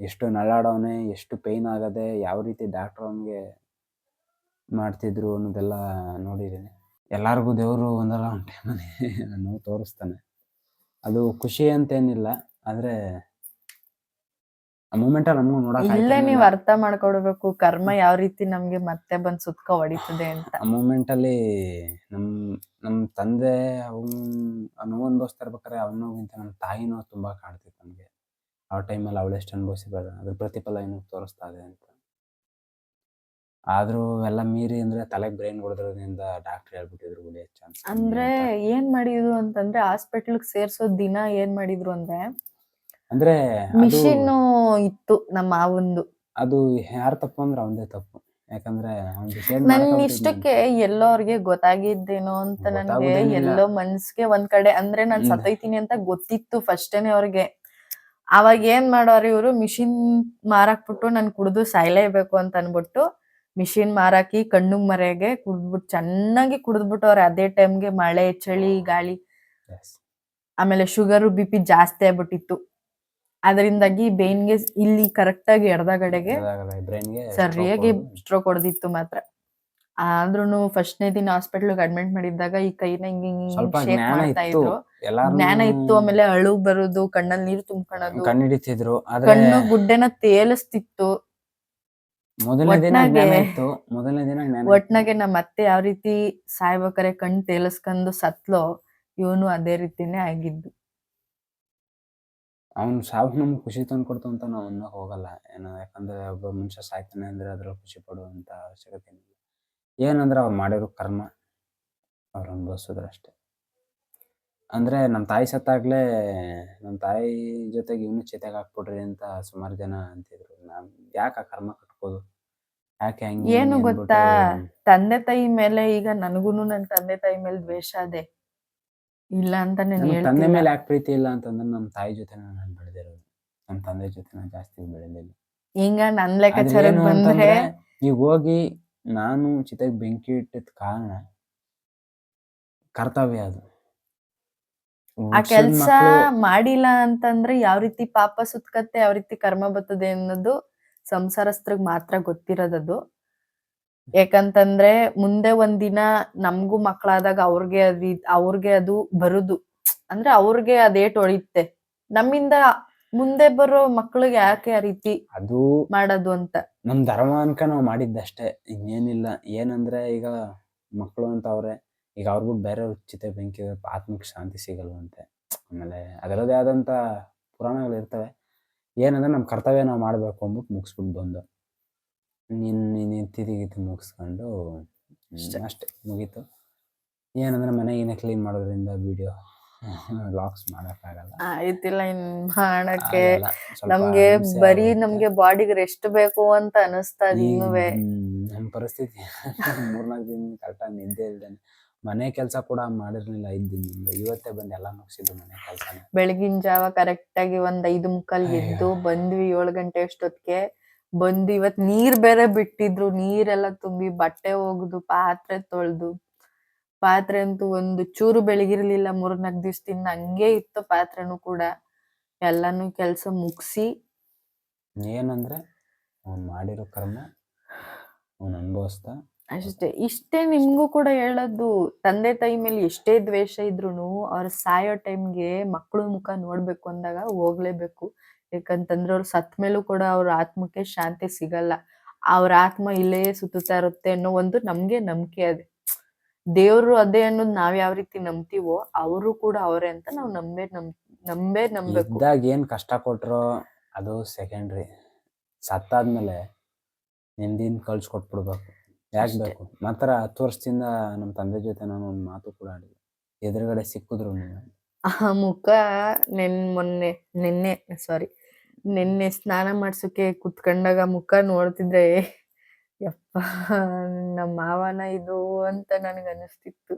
ಎಷ್ಟು ನಳ್ಳಾಡವನೆ ಎಷ್ಟು ಪೇಯ್ನ್ ಆಗದೆ ಯಾವ ರೀತಿ ಡಾಕ್ಟ್ರ್ ಅವನಿಗೆ ಮಾಡ್ತಿದ್ರು ಅನ್ನೋದೆಲ್ಲ ನೋಡಿದ್ದೀನಿ. ಎಲ್ಲರಿಗೂ ದೇವರು ಒಂದಲ್ಲ ಒಂದು ಟೈಮಲ್ಲಿ ನೋವು ತೋರಿಸ್ತಾನೆ. ಅದು ಖುಷಿ ಅಂತೇನಿಲ್ಲ ಆದರೆ ಆ ಮೂಮೆಂಟಲ್ಲಿ ನಮಗೂ ಇಲ್ಲೇ ನೀವ್ ಅರ್ಥ ಮಾಡ್ಕೊಡ್ಬೇಕು ಕರ್ಮ ಯಾವ ರೀತಿ ನಮಗೆ ಮತ್ತೆ ಬಂದು ಸುತ್ಕ ಹೊಡಿತದೆ ಅಂತ. ಆ ಮೂಮೆಂಟಲ್ಲಿ ನಮ್ಮ ನಮ್ಮ ತಂದೆ ಅವನು ನೋವು ಅನುಭವಿಸ್ತಾ ಇರ್ಬೇಕಾದ್ರೆ ಅವನು ನೋವಿಗಿಂತ ನಮ್ಮ ತಾಯಿ ನೋವು ತುಂಬ ಕಾಡ್ತಿತ್ತು ನಮಗೆ. ಆ ಟೈಮಲ್ಲಿ ಅವಳೆಷ್ಟು ಎಷ್ಟು ಅನುಭವಿಸಿದಾಳೆ ಅದ್ರ ಪ್ರತಿಫಲ ಏನು ತೋರಿಸ್ತಾ ಇದೆ ಅಂತ. ಆದರೂ ಎಲ್ಲ ಮೀರಿ ಅಂದ್ರೆ ತಲೆ ಬ್ರೈನ್ ಹೊಡೆದ್ರಿಂದ ಡಾಕ್ಟರ್ ಹೇಳ್ಬಿಟ್ಟಿದ್ರು ಗುಳಿ ಚಾನ್ಸ್ ಅಂದ್ರೆ ಏನ್ ಮಾಡಿದ್ರು ಅಂತಂದ್ರೆ ಹಾಸ್ಪಿಟಲ್ ಸೇರ್ಸೋ ದಿನ ಏನ್ ಮಾಡಿದ್ರು ಅಂದ್ರೆ ಅಂದ್ರೆ ಮಿಷಿನ್ ಇತ್ತು ನಮ್ಮ ಮಾವಂದು. ಅದು ಯಾರ ತಪ್ಪು ಅಂದ್ರೆ ಅವಂದೇ ತಪ್ಪು. ಯಾಕಂದ್ರೆ ನನ್ ಇಷ್ಟಕ್ಕೆ ಎಲ್ಲೋ ಅವ್ರಿಗೆ ಗೊತ್ತಾಗಿದ್ದೇನೋ ಅಂತ ನನ್ಗೆ ಎಲ್ಲೋ ಮನ್ಸ್ಗೆ ಒಂದ್ ಕಡೆ ಅಂದ್ರೆ ನಾನ್. ಸತ್ತೈತೀನಿ ಅಂತ ಗೊತ್ತಿತ್ತು ಫಸ್ಟೇನೆ ಅವ್ರಿಗೆ. ಅವಾಗ ಏನ್ ಮಾಡೋರು ಇವ್ರು ಮಿಷಿನ್ ಮಾರಾಕ್ಬಿಟ್ಟು ನನ್ ಕುಡ್ದು ಸಾಯ್ಲೇಬೇಕು ಅಂತ ಅನ್ಬಿಟ್ಟು ಮಿಷಿನ್ ಮಾರಾಕಿ ಕಣ್ಣು ಮರೆಗೆ ಕುಡ್ದ್ಬಿಟ್ಟು ಚೆನ್ನಾಗಿ ಕುಡಿದ್ಬಿಟ್ಟವ್ರೆ ಅದೇ ಟೈಮ್ಗೆ ಮಳೆ ಚಳಿ ಗಾಳಿ. ಆಮೇಲೆ ಶುಗರು ಬಿ ಪಿ ಜಾಸ್ತಿ ಆಗ್ಬಿಟ್ಟಿತ್ತು. ಅದರಿಂದಾಗಿ ಬೇನ್ಗೆ ಇಲ್ಲಿ ಕರೆಕ್ಟ್ ಆಗಿ ಎಡದಗಡೆಗೆ ಕಡೆಗೆ ಸರಿಯಾಗಿ ಸ್ಟ್ರೋಕ್ ಹೊಡೆದಿತ್ತು ಮಾತ್ರ. ಆದ್ರೂನು ಫಸ್ಟ್ನೇ ದಿನ ಹಾಸ್ಪಿಟ್ಲ್ಗೆ ಅಡ್ಮಿಟ್ ಮಾಡಿದ್ದಾಗ ಈ ಕೈನ ಹಿಂಗ್ ಹಿಂಗ್ ಮಾಡ್ತಾ ಇತ್ತು. ಇದ್ರು. ಜ್ಞಾನ ಇತ್ತು ಆಮೇಲೆ ಅಳು ಬರೋದು ಕಣ್ಣಲ್ಲಿ ನೀರು ತುಂಬ್ಕೊಳೋದು. ಕಣ್ಣು ಗುಡ್ಡೆನ ತೇಲಿಸ್ತಿತ್ತು. ಮೊದಲನೇ ದಿನ ಒಟ್ನಾಗೆ- ಜ್ಞಾನ ಇತ್ತು. ಮೊದಲನೇ ದಿನ ಜ್ಞಾನ. ಒಟ್ನಾಗೆ ನಮ್ಮ ಅತ್ತೆ ಯಾವ ರೀತಿ ಸಾಯ್ಬೇಕಾರೆ ಕಣ್ ತೇಲಿಸ್ಕೊಂಡು ಸತ್ಲೋ ಇವನು ಅದೇ ರೀತಿನೇ ಆಗಿದ್ದು. ಅವನು ಸಾವು ನಮ್ಗೆ ಖುಷಿ ತಂದು ಕೊಡ್ತು ಅಂತ ನಾವು ಅನ್ನೋ ಹೋಗಲ್ಲ. ಏನೋ ಯಾಕಂದ್ರೆ ಒಬ್ಬ ಮನುಷ್ಯ ಸಾಯ್ತಾನೆ ಅಂದ್ರೆ ಅದ್ರಲ್ಲಿ ಖುಷಿ ಪಡುವಂತ ಅವಶ್ಯಕತೆ ಏನಿಲ್ಲ ಏನಂದ್ರೆ ಅವ್ರು ಮಾಡಿರೋ ಕರ್ಮ ಅವ್ರು ಅನುಭವಿಸಿದ್ರು ಅಷ್ಟೇ. ಅಂದ್ರೆ ನಮ್ಮ ತಾಯಿ ಸತ್ತಾಗ್ಲೇ ನಮ್ಮ ತಾಯಿ ಜೊತೆಗೆ ಇವನು ಚಿತೆಗೆ ಹಾಕ್ಬಿಡ್ರಿ ಅಂತ ಸುಮಾರು ಜನ ಅಂತಿದ್ರು. ನಾವ್ ಯಾಕೆ ಆ ಕರ್ಮ ಕಟ್ಕೋದು ಯಾಕೆ ಹಂಗೆ ಏನು ಹಿಂಗೆ ಗೊತ್ತಾ? ಅಂದ್ಬಿಟ್ಟು ತಂದೆ ತಾಯಿ ಮೇಲೆ ಈಗ ನನಗೂನು ನನ್ನ ತಂದೆ ತಾಯಿ ಮೇಲೆ ದ್ವೇಷ ಅದೇ ಇಲ್ಲ ಅಂತ ನಾನು ತಂದೆ ಹೇಳ್ತಿಲ್ಲ. ಮೇಲೆ ಯಾಕೆ ಪ್ರೀತಿ ಇಲ್ಲ ಅಂತಂದ್ರೆ ನಮ್ಮ ತಾಯಿ ಜೊತೆ ನಾನು ಬೆಳೆದಿರೋದು. ನಮ್ಮ ತಂದೆ ಜೊತೆ ನಾನು ಜಾಸ್ತಿ ಬೆಳೆದಿಲ್ಲ. ಈಗ ನನ್ ಆದ್ರೆ ಲೆಕ್ಕಾಚಾರಕ್ಕೆ ಏನು ಬಂದ್ರೆ ಅಂತಂದ್ರೆ ಈಗ ಹೋಗಿ ನಾನು ಚಿತೆಗೆ ಬೆಂಕಿ ಇಟ್ಟಿದ ಕಾರಣ ಕರ್ತವ್ಯ ಅದು. ಆ ಕೆಲ್ಸ ಮಕ್ಳು- ಮಾಡಿಲ್ಲ ಅಂತಂದ್ರೆ ಯಾವ ರೀತಿ ಪಾಪ ಸುತ್ಕತ್ತೆ ಯಾವ ರೀತಿ ಕರ್ಮ ಬರ್ತದೆ ಅನ್ನೋದು ಸಂಸಾರಸ್ಥರಿಗೆ ಮಾತ್ರ ಗೊತ್ತಿರೋದದು. ಯಾಕಂತಂದ್ರೆ ಮುಂದೆ ಒಂದಿನ ನಮ್ಗೂ ಮಕ್ಳಾದಾಗ ಅವ್ರಿಗೆ ಅದ್ ಅವ್ರಿಗೆ ಅದು ಬರುದು. ಅಂದ್ರೆ ಅವ್ರಿಗೆ ಅದೇಟ್ ಹೊಳಿಯುತ್ತೆ ನಮ್ಮಿಂದ ಮುಂದೆ ಬರೋ ಮಕ್ಳಿಗೆ ಯಾಕೆ ಆ ರೀತಿ ಅದು ಮಾಡೋದು ಅಂತ? ನಮ್ ಧರ್ಮ ಅನ್ಕ ನಾವು ಮಾಡಿದ್ದಷ್ಟೇ. ಇನ್ನೇನಿಲ್ಲ. ಏನಂದ್ರೆ ಈಗ ಮಕ್ಕಳು ಅಂತ ಅವ್ರೆ ಈಗ ಅವ್ರಿಗೂ ಬೇರೆ ಉಚಿತ ಬೆಂಕಿ ಆತ್ಮಕ್ ಶಾಂತಿ ಸಿಗಲ್ವಂತೆ. ಆಮೇಲೆ ಅದರದೇ ಆದಂತ ಪುರಾಣಗಳು ಇರ್ತವೆ. ಏನಂದ್ರೆ ನಮ್ಮ ಕರ್ತವ್ಯ ನಾವು ಮಾಡ್ಬೇಕು ಅಂದ್ಬಿಟ್ಟು ಮುಗಿಸ್ಬಿಟ್ಟು ಬಂದು. ನಿನ್ನ ತಿರುಗಿತು ಮುಗಿಸ್ಕೊಂಡು ಅಷ್ಟೇ. ಮುಗೀತು. ಏನಂದ್ರೆ ಮನೆಗಿನ ಕ್ಲೀನ್ ಮಾಡೋದ್ರಿಂದ ವಿಡಿಯೋ ಲಾಕ್ಸ್ ಮಾಡೋಕ್ಕಾಗಲ್ಲ. ಆಯ್ತಿಲ್ಲ ಇನ್ ಮಾಡಕ್ಕೆ. ನಮ್ಗೆ ಬರೀ. ನಮ್ಗೆ ಬಾಡಿಗೆ ರೆಸ್ಟ್ ಬೇಕು ಅಂತ ಅನಿಸ್ತಾ ಇನ್ನುವೆ ನಮ್ಮ ಪರಿಸ್ಥಿತಿ. ಮೂರ್ನಾಲ್ಕು ದಿನ ಕರೆಕ್ಟಾಗಿ ನಿದ್ದೆ ಇಲ್ದೇನೆ. ಮನೆ ಕೆಲಸ ಕೂಡ ಮಾಡಿರ್ಲಿಲ್ಲ ಐದ್ ದಿನದಿಂದ ಇವತ್ತೇ ಬಂದು ಎಲ್ಲ ಮುಗಿಸಿದ್ದು ಮನೆ ಕೆಲಸನ. ಬೆಳಗಿನ ಜಾವ ಕರೆಕ್ಟ್ ಆಗಿ ಒಂದ್ ಐದು ಮುಕ್ಕಲ್ ಎದ್ದು ಬಂದ್ವಿ ಏಳು ಗಂಟೆ ಅಷ್ಟೊತ್ತಿಗೆ ಬಂದು ಇವತ್ ನೀರ್ ಬೇರೆ ಬಿಟ್ಟಿದ್ರು. ನೀರೆಲ್ಲ ತುಂಬಿ ಬಟ್ಟೆ ಹೋಗುದು ಪಾತ್ರೆ ತೊಳ್ದು. ಪಾತ್ರೆ ಅಂತೂ ಒಂದು ಚೂರು ಬೆಳಗಿರ್ಲಿಲ್ಲ. ಮೂರ್ನಾಲ್ಕು ದಿವಸದಿಂದ ಹಂಗೆ ಇತ್ತು ಪಾತ್ರೆನೂ ಕೂಡ. ಎಲ್ಲಾನು ಕೆಲಸ ಮುಗಿಸಿ. ಏನಂದ್ರೆ ಅವ್ನು ಮಾಡಿರೋ ಕರ್ಮ ಅವ್ನು ಅನುಭವಿಸ್ತಾ ಅಷ್ಟೇ. ಇಷ್ಟೇ ನಿಮ್ಗೂ ಕೂಡ ಹೇಳೋದು, ತಂದೆ ತಾಯಿ ಮೇಲೆ ಎಷ್ಟೇ ದ್ವೇಷ ಇದ್ರೂನು ಅವ್ರ ಸಾಯೋ ಟೈಮ್ಗೆ ಮಕ್ಕಳು ಮುಖ ನೋಡ್ಬೇಕು ಅಂದಾಗ ಹೋಗ್ಲೇಬೇಕು. ಯಾಕಂತಂದ್ರೆ ಅವ್ರು ಸತ್ ಮೇಲೂ ಕೂಡ ಅವ್ರ ಆತ್ಮಕ್ಕೆ ಶಾಂತಿ ಸಿಗಲ್ಲ. ಅವ್ರ ಆತ್ಮ ಇಲ್ಲೇ ಸುತ್ತುತ್ತಾ ಇರುತ್ತೆ ಅನ್ನೋ ಒಂದು ನಮ್ಗೆ ನಂಬಿಕೆ ಅದೇ. ದೇವ್ರು ಅದೇ ಅನ್ನೋದು ನಾವ್ ಯಾವ ರೀತಿ ನಂಬ್ತೀವೋ ಅವರು ಕೂಡ ಅವರೇ ಅಂತ ನಾವು ನಂಬೇ ನಂಬೇ ನಂಬೇಕು. ಇದ್ದಾಗ ಏನ್ ಕಷ್ಟ ಕೊಟ್ರೋ ಅದು ಸೆಕೆಂಡ್ರಿ ಸತ್ತಾದ್ಮೇಲೆ ನೆಮ್ಮದಿಯಿಂದ ಕಳ್ಸ್ಕೊಟ್ಬಿಡ್ಬೇಕು. ಯಾಕೆ ಬೇಕು ಮಾತ್ರ ಹತ್ತು ವರ್ಷದಿಂದ ನಮ್ಮ ತಂದೆ ಜೊತೆ ನಾನು ಒಂದು ಮಾತು ಕೂಡ ಆಡಿಲ್ಲ ಎದುರುಗಡೆ ಸಿಕ್ಕಿದ್ರು ನೀವು ಆ ಮುಖ ನೆನ್ ಮೊನ್ನೆ ನಿನ್ನೆ ಸಾರಿ ನಿನ್ನೆ ಸ್ನಾನ ಮಾಡ್ಸೋಕೆ ಕುತ್ಕೊಂಡಾಗ ಮುಖ ನೋಡ್ತಿದ್ರೆ ಯಪ್ಪ ನಮ್ಮ ಮಾವನ ಇದು ಅಂತ ನನಗೆ ಅನಿಸ್ತಿತ್ತು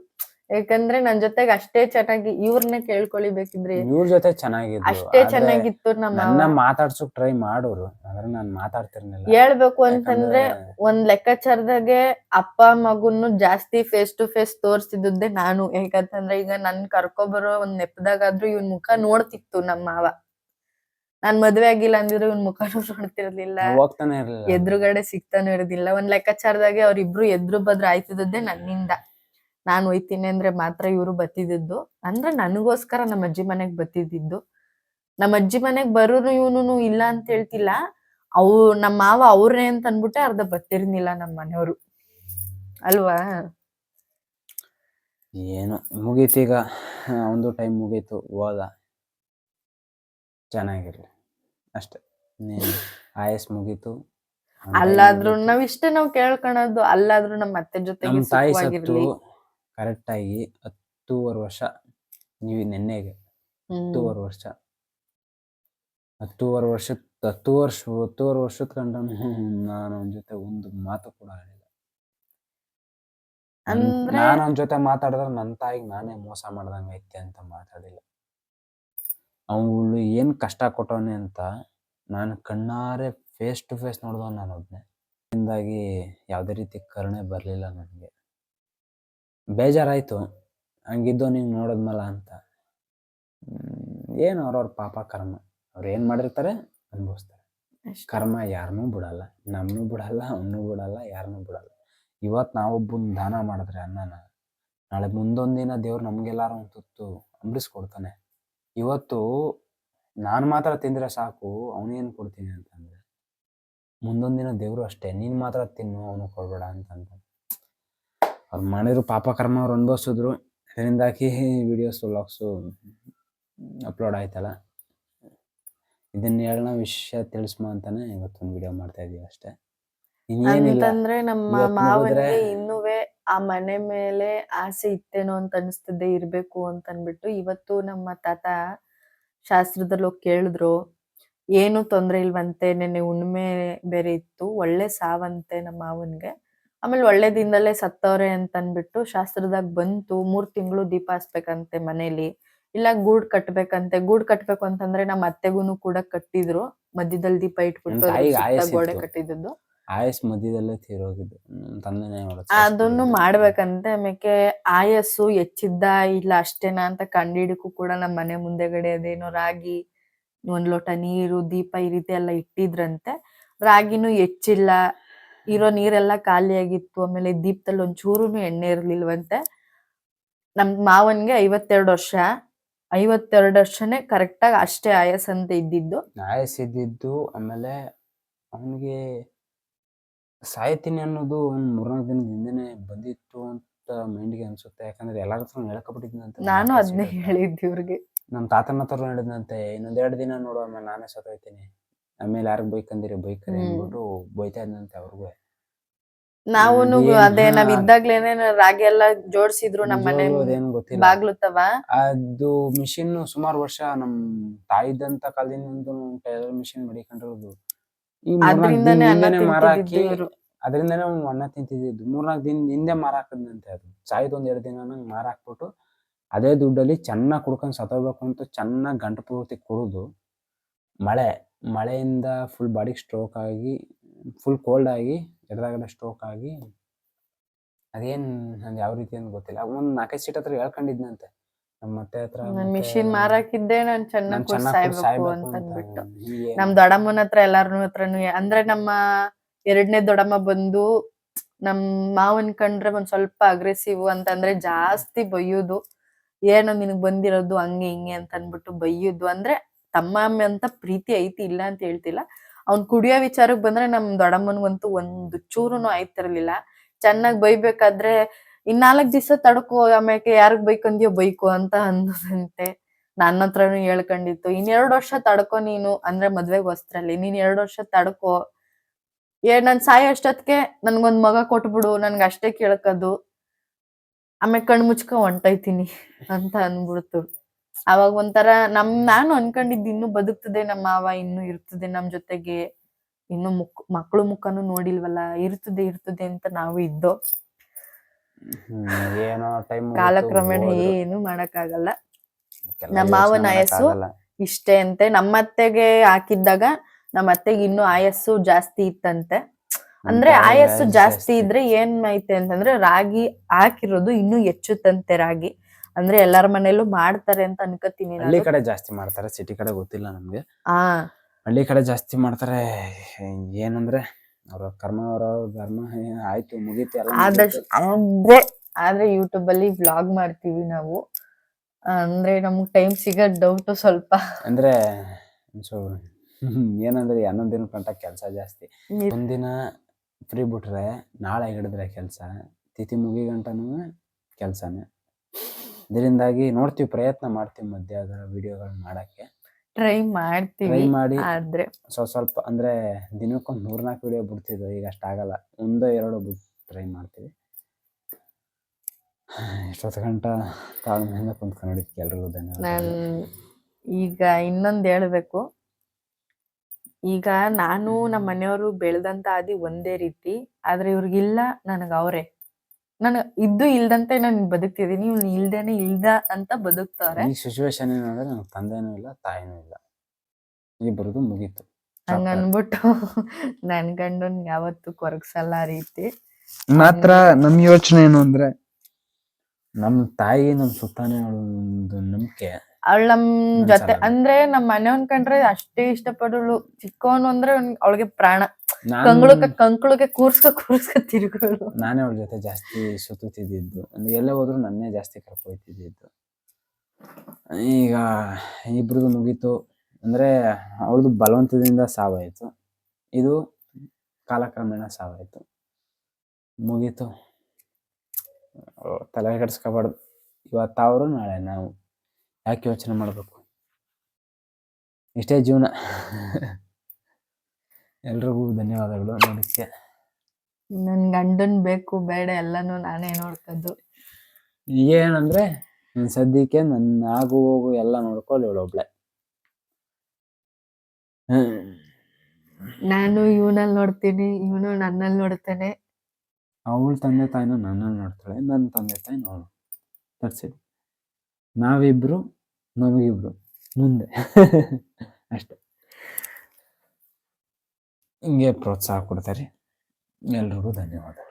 ಯಾಕಂದ್ರೆ ನನ್ ಜೊತೆಗೆ ಅಷ್ಟೇ ಚೆನ್ನಾಗಿ ಇವ್ರನ್ನ ಕೇಳ್ಕೊಳ್ಳಿ ಬೇಕಿದ್ರೆ ಇವ್ರ ಜೊತೆ ಚೆನ್ನಾಗಿದ್ರು ಅಷ್ಟೇ ಆದ್ರೆ ಚೆನ್ನಾಗಿತ್ತು ನಮ್ಮ ನನ್ನ ಮಾತಾಡ್ಸೋಕ್ ಟ್ರೈ ಮಾಡೋರು ಆದ್ರೆ ನಾನು ಮಾತಾಡ್ತಿರ್ಲಿಲ್ಲ. ಹೇಳ್ಬೇಕು ಅಂತಂದ್ರೆ ಯಾಕಂದ್ರೆ ಒಂದ್ ಲೆಕ್ಕಾಚಾರದಾಗೆ ಅಪ್ಪ ಮಗುನ್ನು ಜಾಸ್ತಿ ಫೇಸ್ ಟು ಫೇಸ್ ತೋರ್ಸಿದ್ದೆ ನಾನು. ಯಾಕಂತಂದ್ರೆ ಈಗ ನನ್ ಕರ್ಕೊಬರೋ ಒಂದ್ ನೆಪದಾಗಾದ್ರೂ ಇವನ್ ಮುಖ ನೋಡ್ತಿತ್ತು ನಮ್ಮ ಮಾವ. ನಾನ್ ಮದ್ವೆ ಆಗಿಲ್ಲ ಅಂದಿದ್ರು ಇವನ್ ಮುಖ (laughs) ನೋಡ್ತಿರ್ಲಿಲ್ಲ. ಹೋಗ್ತಾನೆ ಇರ್ಲಿಲ್ಲ. ಎದುರುಗಡೆ ಸಿಗ್ತಾನೂ ಇರೋದಿಲ್ಲ. ಒಂದ್ ಲೆಕ್ಕಾಚಾರದಾಗೆ ಅವ್ರಿಬ್ರು ಎದ್ರು ಬದ್ರ ಆಯ್ತಿದ್ದೆ ನನ್ನಿಂದ. ನಾನ್ ಒಯ್ತೀನಿ ಅಂದ್ರೆ ಮಾತ್ರ ಇವ್ರು ಬತ್ತಿದ್ದು ಅಂದ್ರೆ ನನಗೋಸ್ಕರ ನಮ್ಮ ಅಜ್ಜಿ ಮನೆಗ್ ಬತ್ತಿದ್ದು ನಮ್ಮ ಅಜ್ಜಿ ಮನೆಗ್ ಬರೋರು ಇವನು ಇಲ್ಲ ಅಂತ ಹೇಳ್ತಿಲ್ಲ. ಅವ್ ನಮ್ಮ ಮಾವ ಅವ್ರೇ ಅಂತ ಅನ್ಬಿಟ್ಟೆ ಅರ್ಧ ಬತ್ತಿರ್ನಿಲ್ಲ ನಮ್ಮ ಮನೆಯವರು. ಅಲ್ವಾ? ಏನು ಮುಗೀತು ಈಗ. ಒಂದು ಟೈಮ್ ಮುಗೀತು ಹೋದ. ಚೆನ್ನಾಗಿರ್ಲಿ. ಅಷ್ಟೇ. ಆಯಸ್ ಮುಗೀತು. ಅಲ್ಲಾದ್ರೂ. ನಾವ್ ಇಷ್ಟೇ ನಾವ್ ಕೇಳ್ಕೊಳೋದು. ಅಲ್ಲಾದ್ರೂ ನಮ್ಮ ಅತ್ತೆ ಜೊತೆ ಸಾಯಿಸಿರ್ಲಿ ತಾಯಿ ಸತ್ತು. ಸುಖವಾಗಿರ್ಲಿ. ಕರೆಕ್ಟಾಗಿ ಹತ್ತೂವರೆ ವರ್ಷ ನೀವು ನೆನ್ನೆಗೆ. ಹತ್ತೂವರೆ ವರ್ಷ. ಹತ್ತೂವರೆ ವರ್ಷ ಹತ್ತು ವರ್ಷ ಹತ್ತೂವರೆ ವರ್ಷದ ಕಂಡ ನಾನು ಅವನ ಜೊತೆ ಒಂದು ಮಾತು ಕೂಡ ಆಡಿಲ್ಲ ನನ್- ಅವನ ಜೊತೆ ಮಾತಾಡಿದ್ರೆ ನನ್ನ ತಾಯಿಗೆ ನಾನೇ ಮೋಸ ಮಾಡ್ದಂಗೆ ಐತೆ ಅಂತ ಮಾತಾಡಿಲ್ಲ. ಅವಳು ಏನು ಕಷ್ಟ ಕೊಟ್ಟವನೆ ಅಂತ ನಾನು ಕಣ್ಣಾರೆ ಫೇಸ್ ಟು ಫೇಸ್ ನೋಡಿದವನು ನಾನು ಒಬ್ಬನೇ ಹಿಂದಾಗಿ ಯಾವುದೇ ರೀತಿ ಕರುಣೆ ಬರಲಿಲ್ಲ ನನಗೆ. ಬೇಜಾರಾಯಿತು. ಹಂಗಿದ್ದು ನಿಂಗೆ ನೋಡಿದ್ಮಲ್ಲ ಅಂತ. ಏನು ಅವ್ರವ್ರ ಪಾಪ ಕರ್ಮ. ಅವ್ರು ಏನು ಮಾಡಿರ್ತಾರೆ ಅನುಭವಿಸ್ತಾರೆ. ಕರ್ಮ ಯಾರನ್ನೂ ಬಿಡಲ್ಲ. ನಮ್ಮನ್ನೂ ಬಿಡಲ್ಲ ಅವನ್ನೂ ಬಿಡಲ್ಲ ಯಾರನ್ನೂ ಬಿಡಲ್ಲ. ಇವತ್ತು ನಾವೊಬ್ಬನ ದಾನ ಮಾಡಿದ್ರೆ ಅನ್ನನ ನಾಳೆ ಮುಂದೊಂದು ದಿನ ದೇವ್ರು ನಮಗೆಲ್ಲಾರು ಒಂದು ತುತ್ತು ಅಂಬರಿಸ್ಕೊಡ್ತಾನೆ ಇವತ್ತು ನಾನು ಮಾತ್ರ ತಿಂದರೆ ಸಾಕು ಅವನೇನು ಕೊಡ್ತೀನಿ ಅಂತಂದರೆ ಮುಂದೊಂದು ದಿನ ದೇವರು ಅಷ್ಟೇ. ನೀನು ಮಾತ್ರ ತಿನ್ನು ಅವನು ಕೊಡಬೇಡ ಅಂತಂದ ಅವ್ರು ಮಾಡಿದ್ರು ಪಾಪ ಕರ್ಮ ಅವ್ರು ಅನುಭವಿಸಿದ್ರು. ಅದರಿಂದಾಗಿ ವಿಡಿಯೋಸ್ ವ್ಲಾಗ್ಸು ಅಪ್ಲೋಡ್ ಆಯ್ತಲ್ಲ. ಇದನ್ನ ಹೇಳೋ ವಿಷಯ ತಿಳಿಸ್ಮ ಅಂತಾನೆ ಇವತ್ತೊಂದು ವಿಡಿಯೋ ಮಾಡ್ತಾ ಇದೀವಿ ಅಷ್ಟೇ. ಅಂತಂದ್ರೆ ನಮ್ಮ ಮಾವನಿಗೆ ಇನ್ನುವೆ ಆ ಮನೆ ಮೇಲೆ ಆಸೆ ಇತ್ತೇನೋ ಅಂತ ಅನಿಸ್ತಿದ್ದೆ ಇರ್ಬೇಕು ಅಂತ ಅನ್ಬಿಟ್ಟು ಇವತ್ತು ನಮ್ಮ ತಾತ ಶಾಸ್ತ್ರದಲ್ಲಿ ಹೋಗಿ ಕೇಳಿದ್ರು ಏನು ತೊಂದ್ರೆ ಇಲ್ವಂತೆ ನೆನ್ನೆ ಉಣ್ಮೆ ಬೇರೆ ಇತ್ತು ಒಳ್ಳೆ ಸಾವಂತೆ ನಮ್ಮ ಮಾವನ್ಗೆ. ಆಮೇಲೆ ಒಳ್ಳೆ ದಿನದಲ್ಲೇ ಸತ್ತವ್ರೆ ಅಂತ ಅನ್ಬಿಟ್ಟು ಶಾಸ್ತ್ರದಾಗ ಬಂತು ಮೂರ್ ತಿಂಗಳು ದೀಪ ಹಚ್ಬೇಕಂತೆ ಮನೇಲಿ ಇಲ್ಲ ಗೂಡ್ ಕಟ್ಬೇಕಂತೆ ಗೂಡ್ ಕಟ್ಬೇಕು ಅಂತಂದ್ರೆ ನಮ್ಮ ಅತ್ತೆಗೂನು ಕೂಡ ಕಟ್ಟಿದ್ರು ಮಧ್ಯದಲ್ಲಿ ದೀಪ ಇಟ್ಬಿಟ್ಟು ಗೋಡೆ. ಕಟ್ಟಿದ್ದು ಆಯಸ್ ಮಧ್ಯದಲ್ಲೇ ತೀರೋಗಿದ್ದು ತಂದೆನೇ ಅದನ್ನು ಮಾಡ್ಬೇಕಂತೆ ಆಮೇಲೆ ಆಯಸ್ಸು ಹೆಚ್ಚಿದ್ದ ಇಲ್ಲ ಅಷ್ಟೇನಾ ಅಂತ ಕಂಡಿಡಿಕು ಕೂಡ ನಮ್ಮ ಮನೆ ಮುಂದೆಗಡೆ ಅದೇನೋ ರಾಗಿ ಒಂದ್ ಲೋಟ ನೀರು ದೀಪ ಈ ರೀತಿ ಎಲ್ಲ ಇಟ್ಟಿದ್ರಂತೆ. ರಾಗಿನೂ ಹೆಚ್ಚಿಲ್ಲ ಇರೋ ನೀರೆಲ್ಲ ಖಾಲಿಯಾಗಿತ್ತು ಆಮೇಲೆ ದೀಪದಲ್ಲಿ ಒಂಚೂರುನು ಎಣ್ಣೆ ಇರ್ಲಿಲ್ವಂತೆ. ನಮ್ ಮಾವನ್ಗೆ ಐವತ್ತೆರಡು ವರ್ಷ. ಐವತ್ತೆರಡು ವರ್ಷನೇ ಕರೆಕ್ಟಾಗಿ ಅಷ್ಟೇ ಆಯಸ್ ಅಂತ ಇದ್ದಿದ್ದು. ಆಯಸ್ ಇದ್ದಿದ್ದು ಆಮೇಲೆ ಅವನಿಗೆ ಸಾಯ್ತೀನಿ ಅನ್ನೋದು ಒಂದ್ ಮೂರ್ನಾಲ್ಕು ದಿನದ ಹಿಂದೆನೆ ಬಂದಿತ್ತು ಅಂತ ಮೈಂಡ್ಗೆ ಅನ್ಸುತ್ತೆ. ಯಾಕಂದ್ರೆ ಎಲ್ಲಾರ ಹತ್ರ ಹೇಳ್ಕೊಬಿಟ್ಟಿದ್ನಂತೆ ನಾನು ಅದನ್ನೇ ಹೇಳಿದ್ದೆ ಇವ್ರಿಗೆ. ನಮ್ಮ ತಾತನ ಹತ್ರ ಹೇಳಿದ್ನಂತೆ ಇನ್ನೊಂದೆರಡು ದಿನ ನೋಡು ಆಮೇಲೆ ನಾನೇ ಸತ್ತೋಯ್ತೀನಿ. ಆಮೇಲೆ ಯಾರಿಗೆ ಬೈಕಂದಿರಿ ಬೈಕರಿ ಬೈಕ್ ಅಂದ್ಬಿಟ್ಟು ಬೈತಾ ಇದ್ನಂತೆ ಅವ್ರಿಗೂ. ನಾವು ಅದೇ ನಾವ್. ಇದ್ದಾಗ್ಲೇನೆ ರಾಗಿ ಎಲ್ಲ ಜೋಡ್ಸಿದ್ರು ನಮ್ಮ ಮನೆ ಅದೇನು ಗೊತ್ತಿಲ್ಲ. ಬಾಗ್ಲು ತವ ಅದು ಮಿಷಿನ್ ಸುಮಾರು ವರ್ಷ ನಮ್ ತಾಯಿದ್ದಂತ ಕಾಲದಿಂದ ಟೈಲರ್ ಮಿಷಿನ್ ಮಡಿಕೊಂಡಿರೋದು. ಈ ಮೂರ್ನಾಲ್ಕು ಮಾರ ಹಾಕಿ ಅದರಿಂದನೇ ಅವ್ನು ಅನ್ನ ತಿಂತಿದ್ದು ಮೂರ್ನಾಲ್ಕು ದಿನ ಹಿಂದೆ ಮಾರ ಹಾಕದಂತೆ ಅದು. ಸಾಯ್ದು ಒಂದ್ ಎರಡು ದಿನ ನಂಗೆ ಮಾರ ಹಾಕ್ಬಿಟ್ಟು ಅದೇ ದುಡ್ಡಲ್ಲಿ ಚೆನ್ನಾಗಿ ಕುಡ್ಕೊಂಡು ಸತ್ತೋಗ್ಬೇಕು ಅಂತ ಚೆನ್ನಾಗಿ ಗಂಟು ಪೂರ್ತಿ ಕುಡಿದು ಮಳೆ ಮಳೆಯಿಂದ ಫುಲ್ ಬಾಡಿಗೆ ಸ್ಟ್ರೋಕ್ ಆಗಿ ಫುಲ್ ಕೋಲ್ಡ್ ಆಗಿ ಎಡ್ದಾಗಡೆ ಸ್ಟ್ರೋಕ್ ಆಗಿ ಅದೇನ್ ನಂಗೆ ಯಾವ ರೀತಿ ಅಂತ ಗೊತ್ತಿಲ್ಲ. ಒಂದು ನಾಲ್ಕೈದು ಸೀಟ್ ಹತ್ರ ಹೇಳ್ಕೊಂಡಿದ್ನಂತೆ. ನಮ್ಮ ಮತ್ತೆ ಹತ್ರ ನಾನ್ ಮಿಷಿನ್ ಮಾರಾಕಿದ್ದೆ ನಾನು ಚೆನ್ನಾಗಿ ಸಾಯ್ಬೇಕು ಅಂತ ಅಂದ್ಬಿಟ್ಟು. ನಮ್ ದೊಡ್ಡಮ್ಮನ ಹತ್ರ ಎಲ್ಲಾರ್ನು ಹತ್ರನು ಅಂದ್ರೆ ನಮ್ಮ ಎರಡನೇ ದೊಡ್ಡಮ್ಮ ಬಂದು ನಮ್ ಮಾವನ್ ಕಂಡ್ರೆ ಒಂದ್ ಸ್ವಲ್ಪ ಅಗ್ರೆಸಿವ್ ಅಂತಂದ್ರೆ ಜಾಸ್ತಿ ಬೈಯೋದು. ಏನೋ ನಿನಗ್ ಬಂದಿರೋದು ಹಂಗೆ ಹಿಂಗೆ ಅಂತ ಅಂದ್ಬಿಟ್ಟು ಬೈಯೋದು. ಅಂದ್ರೆ ತಮ್ಮ ಅಂತ ಪ್ರೀತಿ ಐತಿ ಇಲ್ಲ ಅಂತ ಹೇಳ್ತಿಲ್ಲ. ಅವ್ನ್ ಕುಡಿಯೋ ವಿಚಾರಕ್ ಬಂದ್ರೆ ನಮ್ ದೊಡ್ಡಮ್ಮನ್ಗಂತೂ ಒಂದು ಚೂರುನು ಆಯ್ತಿರ್ಲಿಲ್ಲ ಚೆನ್ನಾಗ್ ಬೈಬೇಕಾದ್ರೆ, ಇನ್ ನಾಲ್ಕ್ ದಿವಸ ತಡಕೋ ಆಮೇಲೆ ಯಾರಿಗ್ ಬೈಕಂದ್ಯೋ ಬೈಕೋ ಅಂತ ಅಂದಂತೆ ನನ್ನ ಹತ್ರನು ಹೇಳ್ಕೊಂಡಿತ್ತು ಎರಡು ವರ್ಷ ತಡ್ಕೊ ನೀನು. ಅಂದ್ರೆ ಮದ್ವೆಗ್ ವಸ್ತ್ರಲ್ಲಿ ನೀನ್ ಎರಡು ವರ್ಷ ತಡ್ಕೊ. ಏ, ನನ್ ಸಾಯ ಅಷ್ಟೊತ್ಗೆ ನನ್ಗೊಂದ್ ಮಗ ಕೊಟ್ಬಿಡು, ನನ್ಗೆ ಅಷ್ಟೇ ಕೇಳ್ಕದು. ಆಮೇಲೆ ಕಣ್ ಮುಚ್ಕ ಹೊಂಟೈತೀನಿ ಅಂತ ಅನ್ಬಿಡ್ತು ಅವಾಗ ಒಂಥರ ನಮ್ ನಾನು ಅನ್ಕೊಂಡಿದ್ದು ಇನ್ನು ಬದುಕ್ತದೆ ನಮ್ಮ ಮಾವ ಇನ್ನು ಇರ್ತದೆ ನಮ್ ಜೊತೆಗೆ ಇನ್ನು ಮುಕ್ ಮಕ್ಳು ಮುಖನು ನೋಡಿಲ್ವಲ್ಲ ಇರ್ತದೆ ಇರ್ತದೆ ಅಂತ ನಾವು ಇದ್ದೋ ಹ್ಮ್, ಏನೋ ಟೈಮ್ ಕಾಲಕ್ರಮೇಣ ಏನು ಮಾಡಕ್ಕಾಗಲ್ಲ. ನಮ್ಮ ಮಾವನ ಆಯಸ್ಸು ಇಷ್ಟೇ ಅಂತೆ. ನಮ್ಮ ಅತ್ತೆಗೆ ಹಾಕಿದ್ದಾಗ ನಮ್ಮ ಅತ್ತೆಗೆ ಇನ್ನು ಆಯಸ್ಸು ಜಾಸ್ತಿ ಇತ್ತಂತೆ. ಅಂದ್ರೆ ಆಯಸ್ಸು ಜಾಸ್ತಿ ಇದ್ರೆ ಏನ್ ಐತೆ ಅಂತಂದ್ರೆ ರಾಗಿ ಹಾಕಿರೋದು ಇನ್ನು ಹೆಚ್ಚುತ್ತಂತೆ ರಾಗಿ. ಅಂದ್ರೆ ಎಲ್ಲಾರ ಮನೆಯಲ್ಲೂ ಮಾಡ್ತಾರೆ ಅಂತ ಅನ್ಕೋತೀನಿ ನಾನು. ಹಳ್ಳಿ ಕಡೆ ಜಾಸ್ತಿ ಮಾಡ್ತಾರೆ ಸಿಟಿ ಕಡೆ ಗೊತ್ತಿಲ್ಲ ನಮ್ಗೆ. ಆ. ಹಳ್ಳಿ ಕಡೆ ಜಾಸ್ತಿ ಮಾಡ್ತಾರೆ ಏನಂದ್ರೆ ಅವ್ರ ಕರ್ಮ ಅವ್ರ ಧರ್ಮ ಏ- ಆಯ್ತು ಮುಗೀತು ಎಲ್ಲ ಆದಷ್ಟು ಅಂದ್ರೆ ಆದ್ರೆ ಯೂಟ್ಯೂಬ್ ಅಲ್ಲಿ ವ್ಲಾಗ್ ಮಾಡ್ತೀವಿ ನಾವು. ಅಂದ್ರೆ ನಮ್ಗ್ ಟೈಮ್ ಸಿಗ ಡೌಟ್ ಸ್ವಲ್ಪ. ಅಂದ್ರೆ ಒಂಚೂರು ಏನಂದ್ರೆ ಹನ್ನೊಂದ್ ದಿನ ಕಂಟ ಕೆಲಸ ಜಾಸ್ತಿ. ಒಂದಿನ ಫ್ರೀ ಬಿಟ್ರೆ ನಾಳೆ ಹಿಡಿದ್ರೆ ಕೆಲಸ ತಿಥಿ ಮುಗಿ ಗಂಟನೂ ಕೆಲಸನೇ. ಇದರಿಂದಾಗಿ ನೋಡ್ತೀವಿ ಪ್ರಯತ್ನ ಮಾಡ್ತೀವಿ ಮಧ್ಯ ಅದರ ವಿಡಿಯೋಗಳನ್ನ ಮಾಡಕ್ಕೆ. ಟ್ರೈ ಮಾಡ್ತೀವಿ ಟ್ರೈ ಮಾಡಿ ಆದ್ರೆ. ಸ್ವಲ್ಪ ಸ್ವಲ್ಪ ಅಂದ್ರೆ ದಿನಕ್ಕೊಂದು ಮೂರ್ನಾಲ್ಕು ವಿಡಿಯೋ ಬಿಡ್ತಿದ್ವು ಈಗ ಅಷ್ಟಾಗಲ್ಲ ಒಂದೋ ಎರಡೋ ಬಿಟ್ಟು ಟ್ರೈ ಮಾಡ್ತೀವಿ. ಎಷ್ಟೊತ್ತು ಗಂಟ ತಾಳ್ಮೆಯಿಂದ ಕುಂತ್ಕೊಂಡಿದ್ದಕ್ಕೆ ಎಲ್ರಿಗೂ ಧನ್ಯವಾದ ನಾನ್ ಈಗ ಇನ್ನೊಂದು ಹೇಳ್ಬೇಕು. ಈಗ ನಾನು ನಮ್ಮ ಮನೆಯವರು ಬೆಳೆದಂತ ಆದಿ ಒಂದೇ ರೀತಿ ಆದ್ರೆ ಇವ್ರಿಗಿಲ್ಲ ನನಗೆ ಅವ್ರೆ. ನಾನು ಇದ್ದು ಇಲ್ದಂತೆ ನಾನು ಬದುಕ್ತಿದೀನಿ ಇವ್ನು ಇಲ್ದೇನೆ ಇಲ್ದ ಅಂತ ಬದುಕ್ತಾರೆ. ಈ ಸಿಚುವೇಶನ್ ಏನಂದ್ರೆ ನನ್ನ ತಂದೆನೂ ಇಲ್ಲ ತಾಯಿನೂ ಇಲ್ಲ. ಇಬ್ಬರದು ಮುಗೀತು. ಹಂಗ ಅನ್ಬಿಟ್ಟು ನನ್ ಗಂಡನ್ ಯಾವತ್ತು ಕೊರಗ್ಸಲ್ಲ ಆ ರೀತಿ. ಮಾತ್ರ ನಮ್ ಯೋಚನೆ ಏನು ಅಂದ್ರೆ? ನಮ್ ತಾಯಿ ನಮ್ ಸುತ್ತಾನೆ ಒಂದು ನಂಬಿಕೆ. ಅವಳ ನಮ್ ಜೊತೆ ಅಂದ್ರೆ ನಮ್ ಮನೆಯವನ್ ಕಂಡ್ರೆ ಅಷ್ಟೇ ಇಷ್ಟಪಡೋಳು. ಚಿಕ್ಕವನು ಅಂದ್ರೆ ಅವಳಿಗೆ ಪ್ರಾಣ. ಕಂಗ್ಳುಕ ಕಂಕುಳಕ್ಕೆ ಕೂರ್ಸ್ಕ ಕೂರ್ಸ್ಕ ತಿರುಗಳು. ನಾನೇ ಅವಳ ಜೊತೆ ಜಾಸ್ತಿ ಸುತ್ತುತ್ತಿದ್ದು ಅಂದ್ರೆ ಎಲ್ಲೇ ಹೋದ್ರು ನನ್ನೇ ಜಾಸ್ತಿ ಕರ್ಕೊಯ್ತಿದ್ದು ಈಗ ಇಬ್ರದ್ದು ಮುಗೀತು. ಅಂದ್ರೆ ಅವಳದು ಬಲವಂತದಿಂದ ಸಾವಾಯ್ತು. ಇದು ಕಾಲಕ್ರಮೇಣ ಸಾವಾಯ್ತು. ಮುಗೀತು. ತಲೆ ಕೆಡಿಸ್ಕೋಬಾರ್ದು. ಇವತ್ತು ಅವರು ನಾಳೆ ನಾವು. ಯಾಕೆ ಯೋಚನೆ ಮಾಡಬೇಕು? ಇಷ್ಟೇ ಜೀವನ. (laughs) ಎಲ್ರಿಗೂ ಧನ್ಯವಾದಗಳು ನೋಡಕ್ಕೆ ನನ್ನ ಗಂಡನ್ ಬೇಕು ಬೇಡ ಎಲ್ಲಾನು ನಾನೇ ನೋಡ್ಕೋದು ಏನಂದ್ರೆ ನನ್ ಸದ್ಯಕ್ಕೆ ನನ್ನ ಆಗು ಹೋಗು ಎಲ್ಲ ನೋಡ್ಕೊಳ್ಳಿ ಇವಳೊಬ್ಳೆ. ನಾನು ಇವನಲ್ಲಿ ನೋಡ್ತೀನಿ ಇವನು ನನ್ನಲ್ಲಿ ನೋಡ್ತಾನೆ. ಅವಳ ತಂದೆ ತಾಯಿನ ನನ್ನಲ್ಲಿ ನೋಡ್ತಾಳೆ ನನ್ನ ತಂದೆ ತಾಯಿ ನೋಡು. ತರ್ಸಿದ್ ನಾವಿಬ್ರು ನಮಗಿಬ್ರು ಮುಂದೆ. (laughs) ಅಷ್ಟೆ. ಹಿಂಗೆ ಪ್ರೋತ್ಸಾಹ ಕೊಡ್ತಾರೆ. ಎಲ್ರಿಗೂ ಧನ್ಯವಾದ.